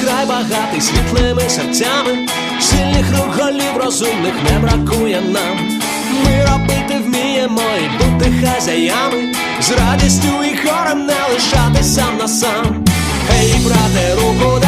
край багатий світлими серцями, сильних рук розумних не бракує нам. Ми робити вміємо і бути хазяями, з радістю і хором не лишати сам на сам. Гей, брате, руку давай,